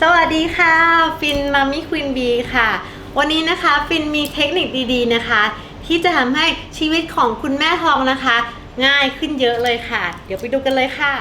สวัสดีค่ะฟินมามิควินบีค่ะ วันนี้นะคะฟินมีเทคนิคดีๆนะคะ ที่จะทำให้ชีวิตของคุณแม่ทองนะคะ ง่ายขึ้นเยอะเลยค่ะ เดี๋ยวไปดูกันเลยค่ะ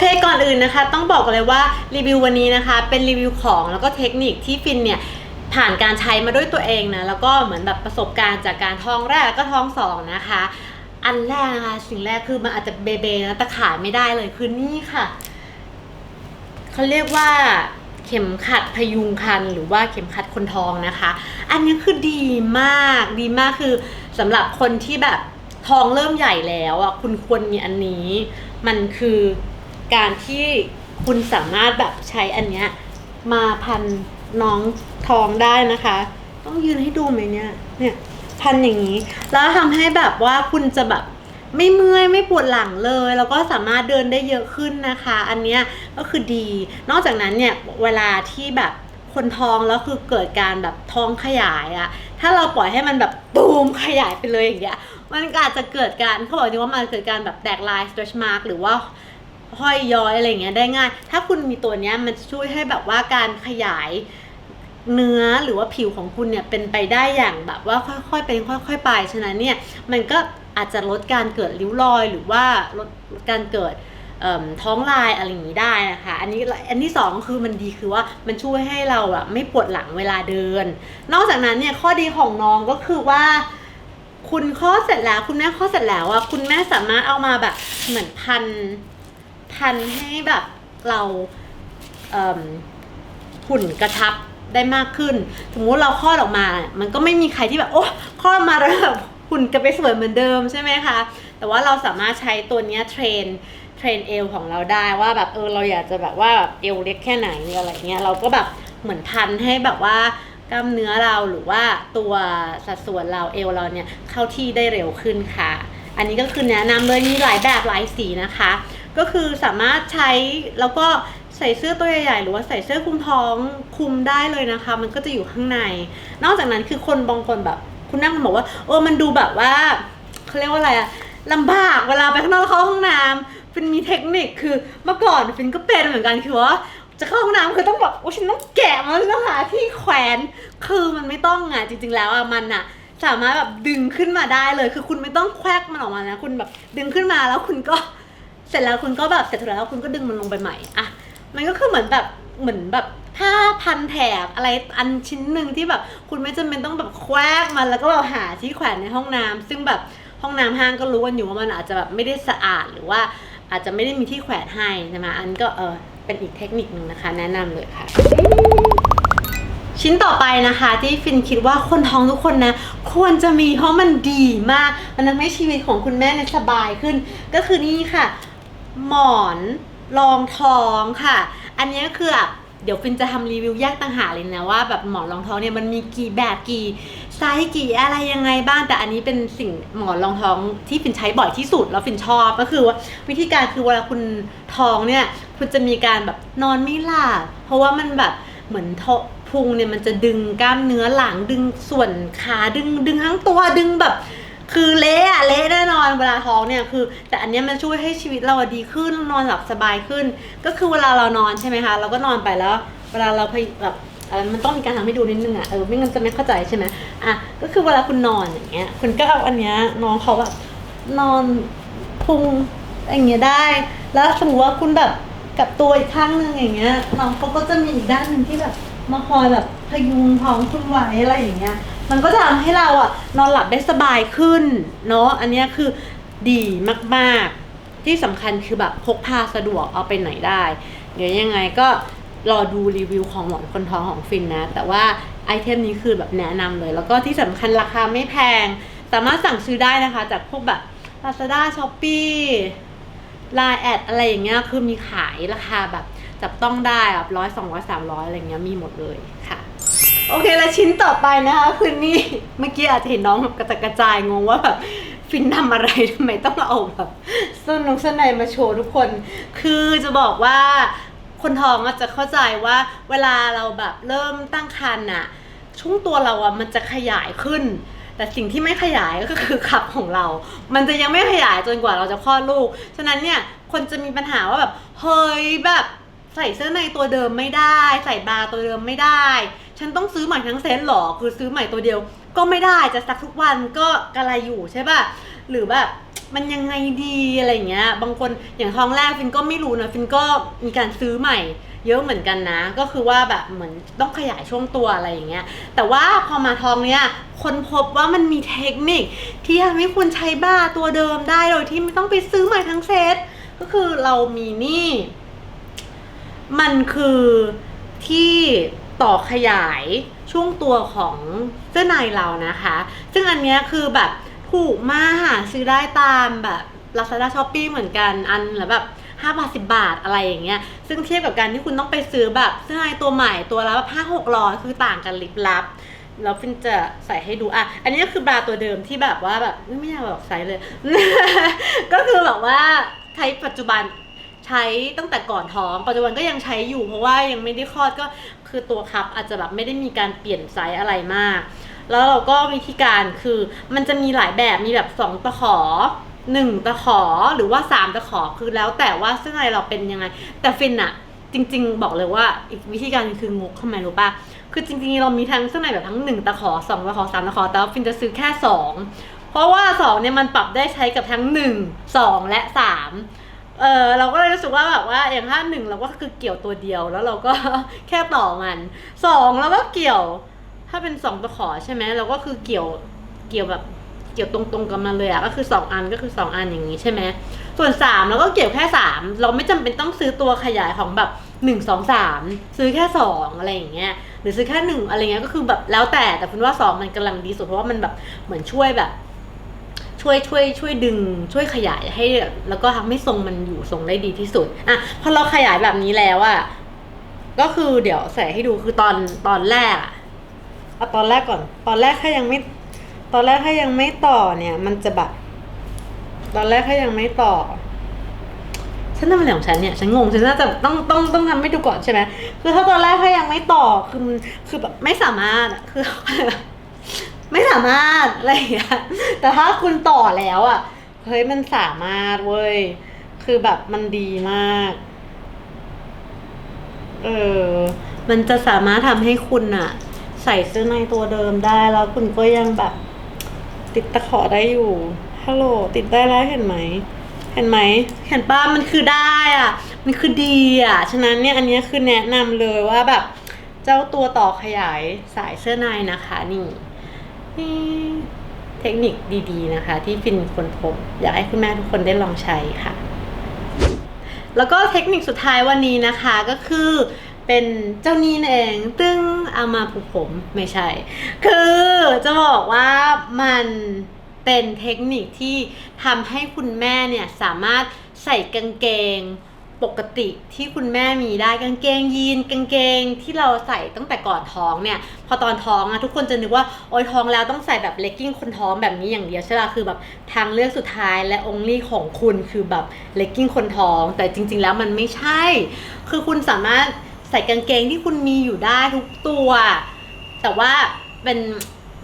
เคก่อนอื่นนะคะ ต้องบอกเลยว่ารีวิววันนี้นะคะ เป็นรีวิวของแล้วก็เทคนิคที่ฟินเนี่ยผ่านการใช้มาด้วยตัวเองนะแล้วก็เหมือนแบบประสบการณ์จากการท้องแรกแล้วก็ท้องสองนะคะ อันแรกนะคะสิ่งแรกคือมันอาจจะเบเบนะแต่ขายไม่ได้เลยคือนี่ค่ะเขาเรียกว่าเข็มขัดพยุงคันหรือว่าเข็มขัดคนท้องนะคะ อันนี้คือดีมากดีมากคือสำหรับคนที่แบบท้องเริ่มใหญ่แล้วอะคุณควรมีอันนี้ มันคือ การที่คุณสามารถแบบใช้อันเนี้ยมาพันน้องท้องได้นะคะ ต้องยืนให้ดูไหมเนี่ยเนี่ยพันอย่างนี้ แล้วทำให้แบบว่าคุณจะแบบไม่เมื่อยไม่ปวดหลังเลย แล้วก็สามารถเดินได้เยอะขึ้นนะคะ อันเนี้ยก็คือดี นอกจากนั้นเนี่ยเวลาที่แบบคนท้องแล้วคือเกิดการแบบท้องขยายอะถ้าเราปล่อยให้มันแบบตูมขยายไปเลยอย่างเงี้ยมันอาจจะเกิดการเขาบอกว่ามันเกิดการแบบแตกลาย stretch mark หรือว่า ห้อยย้อยอะไรเงี้ยได้ง่าย ถ้าคุณมีตัวเนี้ยมันจะช่วยให้แบบว่าการขยายเนื้อหรือว่าผิวของคุณเนี่ยเป็นไปได้อย่างแบบว่าค่อยๆเป็นค่อย ๆ ไป ฉะนั้นเนี่ยมันก็อาจจะลดการเกิดริ้วรอย หรือว่าลดการเกิดท้องลายอะไรอย่างนี้ได้นะคะ อันนี้อันที่สองคือมันดีคือว่ามันช่วยให้เราอะไม่ปวดหลังเวลาเดิน นอกจากนั้นเนี่ยข้อดีของน้องก็คือว่า คุณคลอเสร็จแล้ว คุณแม่คลอเสร็จแล้วอะคุณแม่สามารถเอามาแบบเหมือนพัน พันให้แบบเราเหุ่นกระชับได้มากขึ้น สมมุติเราคลอดออกมา มันก็ไม่มีใครที่แบบโอ้คลอดมาแล้วแบบหุ่นกระไปสวยเหมือนเดิมใช่ไหมคะ แต่ว่าเราสามารถใช้ตัวเนี้ยเทรนเทรนเอวของเราได้ว่าแบบเออเราอยากจะแบบว่าแบบเอวเล็กแค่ไหนอะไรเงี้ยเราก็แบบเหมือนพันให้แบบว่ากล้ามเนื้อเราหรือว่าตัวสัดส่วนเราเอวเราเนี่ยเข้าที่ได้เร็วขึ้นค่ะ อันนี้ก็คือแนะนำเลยมีหลายแบบหลายสีนะคะ ก็คือสามารถใช้แล้วก็ใส่เสื้อตัวใหญ่ๆหรือว่าใส่เสื้อคลุมท้องคลุมได้เลยนะคะ มันก็จะอยู่ข้างใน นอกจากนั้นคือคนบางคนแบบ คุณนั่งบอกว่าเออมันดูแบบว่าเขาเรียกว่าอะไรอะลำบากเวลาไปข้างนอกเข้าห้องน้ำฟินมีเทคนิคคือเมื่อก่อนฟินก็เป็นเหมือนกันคือว่าจะเข้าห้องน้ำคือต้องแบบโอ้ฉันต้องแกะมันต้องหาที่แขวนคือมันไม่ต้องอะจริง ๆ แล้วอะมันอะสามารถแบบดึงขึ้นมาได้เลย คือคุณไม่ต้องแควกมันออกมานะ คุณแบบดึงขึ้นมาแล้วคุณก็ เสร็จแล้วคุณก็แบบเสร็จแล้วคุณก็ดึงมันลงไปใหม่อะมันก็คือเหมือนแบบเหมือนแบบผ้าพันแถบอะไรอันชิ้นหนึ่งที่แบบคุณไม่จำเป็นต้องแบบแควกมันแล้วก็แบบหาที่แขวนในห้องน้ำซึ่งแบบห้องน้ำห้างก็รู้กันอยู่ว่ามันอาจจะแบบไม่ได้สะอาดหรือว่าอาจจะไม่ได้มีที่แขวนให้ใช่ไหมอันก็เออเป็นอีกเทคนิคหนึ่งนะคะ แนะนำเลยค่ะ ชิ้นต่อไปนะคะที่ฟินคิดว่าคนท้องทุกคนนะควรจะมีเพราะมันดีมาก มันทำให้ชีวิตของคุณแม่เนี่ยสบายขึ้น ก็คือนี่ค่ะ หมอนรองท้องค่ะ อันนี้ก็คือเดี๋ยวฟินจะทำรีวิวแยกต่างหากเลยนะว่าแบบหมอนรองท้องเนี่ยมันมีกี่แบบกี่ไซส์กี่อะไรยังไงบ้างแต่อันนี้เป็นสิ่งหมอนรองท้องที่ฟินใช้บ่อยที่สุดแล้วฟินชอบก็คือว่าวิธีการคือเวลาคุณท้องเนี่ยคุณจะมีการแบบนอนไม่หลับเพราะว่ามันแบบเหมือนทอพุงเนี่ยมันจะดึงกล้ามเนื้อหลังดึงส่วนขาดึงดึงทั้งตัวดึงแบบ คือเละอะเละแน่นอนเวลาท้องเนี่ยคือ แต่อันเนี้ยมันช่วยให้ชีวิตเราอะดีขึ้นนอนหลับสบายขึ้น ก็คือเวลาเรานอนใช่ไหมคะ เราก็นอนไปแล้ว เวลาเราพยแบบเออมันต้องมีการทำให้ดูนิดนึงอะเออไม่งั้นจะไม่เข้าใจใช่ไหมอะก็คือเวลาคุณนอนอย่างเงี้ยคุณก็เอาอันเนี้ยน้องเขาแบบนอนพุงอย่างเงี้ยได้ แล้วสมมติว่าคุณแบบกับตัวอีกข้างหนึ่งอย่างเงี้ยน้องเขาก็จะมีอีกด้านหนึ่งที่แบบมาคอยแบบพยุงท้องคุณไว้อะไรอย่างเงี้ย มันก็จะทำให้เราอะนอนหลับได้สบายขึ้นเนาะอันนี้คือดีมากๆ ที่สำคัญคือแบบพกพาสะดวกเอาไปไหนได้ เดี๋ยวยังไงก็รอดูรีวิวของหมอนคนท้องของฟินนะ แต่ว่าไอเทมนี้คือแบบแนะนำเลย แล้วก็ที่สำคัญราคาไม่แพง สามารถสั่งซื้อได้นะคะ จากพวกแบบ Lazada Shopee ไลน์แอดอะไรอย่างเงี้ยคือมีขายราคาแบบจับต้องได้แบบร้อยสองร้อยสามร้อยอะไรเงี้ยมีหมดเลยค่ะ โอเคแล้วชิ้นต่อไปนะคะคือนี่เมื่อกี้อาจจะเห็นน้องแบบกระจัดกระจายงงว่าแบบฟินทำอะไรทำไมต้องเอาแบบเส้นนงเส้นในมาโชว์ทุกคน คือจะบอกว่าคนท้องอาจจะเข้าใจว่าเวลาเราแบบเริ่มตั้งครรภ์อะช่วงตัวเราอะมันจะขยายขึ้น แต่สิ่งที่ไม่ขยายก็คือขับของเรา มันจะยังไม่ขยายจนกว่าเราจะคลอดลูก ฉะนั้นเนี่ยคนจะมีปัญหาว่าแบบเฮ้ยแบบใส่เสื้อในตัวเดิมไม่ได้ ใส่บาตัวเดิมไม่ได้ ฉันต้องซื้อใหม่ทั้งเซตหรอ คือซื้อใหม่ตัวเดียว ก็ไม่ได้จะซักทุกวันก็กระไรอยู่ใช่ป่ะ หรือแบบมันยังไงดีอะไรเงี้ย บางคนอย่างท้องแรกฟินก็ไม่รู้นะฟินก็มีการซื้อใหม่ เยอะเหมือนกันนะ ก็คือว่าแบบเหมือนต้องขยายช่วงตัวอะไรอย่างเงี้ย แต่ว่าพอมาท้องเนี่ยคนพบว่ามันมีเทคนิค ที่ทำให้คุณใช้บ้าตัวเดิมได้โดยที่ไม่ต้องไปซื้อใหม่ทั้งเซต ก็คือเรามีนี่ มันคือที่ ต่อขยายช่วงตัวของเสื้อในเรานะคะ ซึ่งอันนี้คือแบบถูกมากหาซื้อได้ตามแบบ Lazada s h o p e e เหมือนกันอันละแบบ5บาท10 บาทอะไรอย่างเงี้ย ซึ่งเทียบกับการที่คุณต้องไปซื้อแบบเสื้อในตัวใหม่ตัวละแบบห้าหกร้อยคือต่างกันลิบลับแล้วฟินจะใส่ให้ดูอะ อันนี้ก็คือบราตัวเดิมที่แบบว่าแบบไม่อยากบอกไซส์เลย ก็คือแบบว่าใช้ปัจจุบันใช้ตั้งแต่ก่อนท้อง ปัจจุบันก็ยังใช้อยู่เพราะว่ายังไม่ได้คลอดก็ คือตัวคับอาจจะแบบไม่ได้มีการเปลี่ยนไซส์อะไรมาก แล้วเราก็วิธีการคือมันจะมีหลายแบบมีแบบสองตะขอหนึ่งตะขอหรือว่าสามตะขอคือแล้วแต่ว่าเสื้อในเราเป็นยังไง แต่ฟินอะจริง ๆ บอกเลยว่าอีกวิธีการคืองกทำไมรู้ป่ะคือจริงๆ เรามีทั้งเสื้อในแบบทั้งหนึ่งตะขอสองตะขอสามตะขอ แต่ฟินจะซื้อแค่สองเพราะว่าสองเนี่ยมันปรับได้ใช้กับทั้งหนึ่งสองและสาม เออเราก็เลยรู้สึกว่าแบบว่าอย่างถ้าหนึ่งเราก็คือเกี่ยวตัวเดียวแล้วเราก็ แค่ต่อมันสองเราก็เกี่ยว ถ้าเป็นสองตะขอใช่ไหมเราก็คือเกี่ยวเกี่ยวแบบเกี่ยวตรงๆกันมาเลยอะก็คือสองอันก็คือสองอันอย่างนี้ใช่ไหมส่วนสามเราก็เกี่ยวแค่สามเราไม่จำเป็นต้องซื้อตัวขยายของแบบหนึ่งสองสามซื้อแค่สองอะไรอย่างเงี้ยหรือซื้อแค่หนึ่งอะไรเงี้ยก็คือแบบแล้วแต่แต่คุณว่าสองมันกำลังดีสุดเพราะว่ามันแบบเหมือนช่วยแบบ ช่วยช่วยช่วยดึง ช่วยขยายให้ แล้วก็ทำให้ทรงมันอยู่ทรงได้ดีที่สุดอะพอเราขยายแบบนี้แล้วอะก็คือเดี๋ยวใส่ให้ดูคือตอนตอนแรกอะเอาตอนแรกก่อน ตอนแรกถ้ายังไม่ ตอนแรกถ้ายังไม่ต่อเนี่ย มันจะแบบตอนแรกถ้ายังไม่ต่อฉันทำอะไรของฉันเนี่ยฉันงงฉันน่าจะต้องต้องต้องทำให้ดูก่อนใช่ไหมคือถ้าตอนแรกถ้ายังไม่ต่อคือคือแบบไม่สามารถคือ ไม่สามารถอะไรอย่างเงี้ยแต่ถ้าคุณต่อแล้วอะเฮ้ยมันสามารถเว้ยคือแบบมันดีมาก เออ มันจะสามารถทำให้คุณอะใส่เสื้อในตัวเดิมได้แล้วคุณก็ยังแบบ ติดตะขอได้อยู่ฮัลโหลติดได้แล้วเห็นไหม เห็นไหมเห็นป้ามันคือได้อะ มันคือดีอะ ฉะนั้นเนี่ยอันนี้คือแนะนำเลยว่าแบบ เจ้าตัวต่อขยายสายเสื้อในนะคะนี่ เทคนิคดีๆนะคะ ที่ฟินคนพบอยากให้คุณแม่ทุกคนได้ลองใช้ค่ะ แล้วก็เทคนิคสุดท้ายวันนี้นะคะก็คือเป็นเจ้านี้เองตึ้งเอามาผูกผมไม่ใช่ คือจะบอกว่ามันเป็นเทคนิคที่ทำให้คุณแม่เนี่ยสามารถใส่กางเกง ปกติที่คุณแม่มีได้กางเกงยีนกางเกงที่เราใส่ตั้งแต่ก่อนท้องเนี่ย พอตอนท้องอะทุกคนจะนึกว่าโอ้ยท้องแล้วต้องใส่แบบเลกกิ้งคนท้องแบบนี้อย่างเดียวใช่ไหมคือแบบทางเลือกสุดท้ายและองค์ลี่ของคุณคือแบบเลกกิ้งคนท้อง แต่จริง ๆ แล้วมันไม่ใช่ คือคุณสามารถใส่กางเกงที่คุณมีอยู่ได้ทุกตัว แต่ว่าเป็น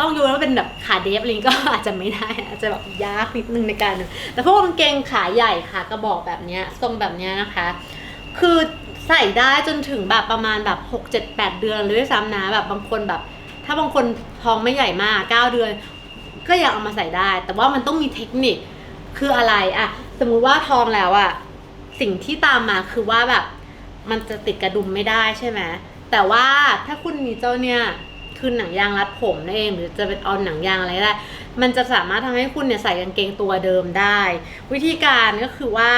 ต้องโยนว่าเป็นแบบขาเดฟอะไรก็อาจจะไม่ได้อาจจะแบบยากนิดนึงในการ แต่พวกกางเกงขาใหญ่ขากระบอกแบบเนี้ยทรงแบบเนี้ยนะคะ คือใส่ได้จนถึงแบบประมาณแบบหกเจ็ดแปดเดือนเลยด้วยซ้ำนะแบบบางคนแบบ ถ้าบางคนท้องไม่ใหญ่มากเก้าเดือน ก็ยังเอามาใส่ได้ แต่ว่ามันต้องมีเทคนิคคืออะไรอะสมมุติว่าท้องแล้วอะสิ่งที่ตามมาคือว่าแบบมันจะติดกระดุมไม่ได้ใช่ไหมแต่ว่าถ้าคุณมีเจ้าเนี่ย คือหนังยางรัดผมนั่นเองหรือจะเป็นเอาหนังยางอะไรได้ มันจะสามารถทำให้คุณเนี่ยใส่กางเกงตัวเดิมได้ วิธีการก็คือว่า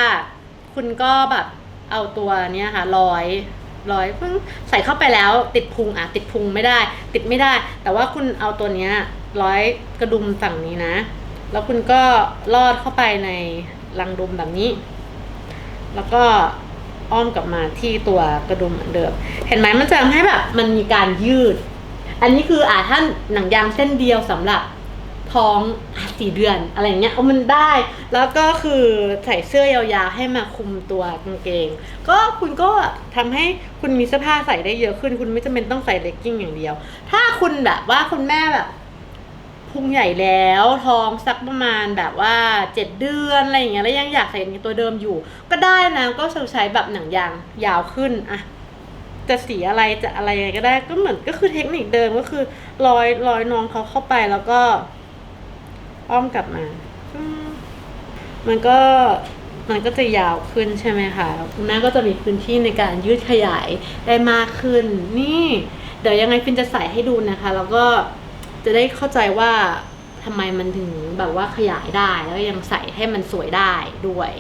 คุณก็แบบเอาตัวเนี้ยค่ะร้อยร้อยปึ้งใส่เข้าไปแล้วติดพุงอะติดพุงไม่ได้ ติดไม่ได้ แต่ว่าคุณเอาตัวเนี้ยร้อยกระดุมฝั่งนี้นะ แล้วคุณก็ลอดเข้าไปในรังดุมแบบนี้ แล้วก็อ้อมกลับมาที่ตัวกระดุมเหมือนเดิม เห็นไหมมันจะทำให้แบบมันมีการยืด อันนี้คืออ่าถ้านหนังยางเส้นเดียวสำหรับท้องสี่เดือนอะไรเงี้ยเอามันได้ แล้วก็คือใส่เสื้อยาวๆให้มาคุมตัวกางเกง ก็คุณก็ทำให้คุณมีเสื้อผ้าใส่ได้เยอะขึ้น คุณไม่จำเป็นต้องใส่เลกกิ้งอย่างเดียว ถ้าคุณแบบว่าคุณแม่แบบพุงใหญ่แล้วท้องสักประมาณแบบว่าเจ็ดเดือนอะไรอย่างเงี้ยแล้วยังอยากใส่ตัวเดิมอยู่ ก็ได้นะก็ใช้แบบหนังยางยาวขึ้นอะ จะสีอะไรจะอะไรยังไงก็ได้ ก็เหมือนก็คือเทคนิคเดิมก็คือร้อยร้อยน้องเขาเข้าไปแล้วก็ อ้อมกลับมา มันก็มันก็จะยาวขึ้นใช่ไหมคะคุณแม่ก็จะมีพื้นที่ในการยืดขยายได้มากขึ้น นี่ เดี๋ยวยังไงฟินจะใส่ให้ดูนะคะ แล้วก็จะได้เข้าใจว่าทำไมมันถึงแบบว่าขยายได้แล้วยังใส่ให้มันสวยได้ด้วย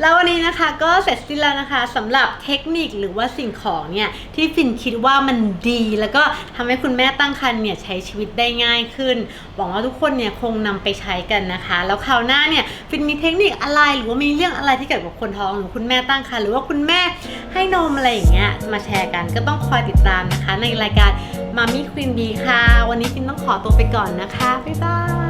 แล้ววันนี้นะคะก็เสร็จสิ้นแล้วนะคะสำหรับเทคนิคหรือว่าสิ่งของเนี่ยที่ฟินคิดว่ามันดี แล้วก็ทำให้คุณแม่ตั้งครรภ์เนี่ยใช้ชีวิตได้ง่ายขึ้นหวังว่าทุกคนเนี่ยคงนำไปใช้กันนะคะ แล้วคราวหน้าเนี่ยฟินมีเทคนิคอะไรหรือว่ามีเรื่องอะไรที่เกี่ยวกับคนท้องหรือคุณแม่ตั้งครรภ์หรือว่าคุณแม่ให้นมอะไรอย่างเงี้ยมาแชร์กันก็ต้องคอยติดตามนะคะ ในรายการมามี่ควีนบีค่ะ วันนี้ฟินต้องขอตัวไปก่อนนะคะบ๊ายบาย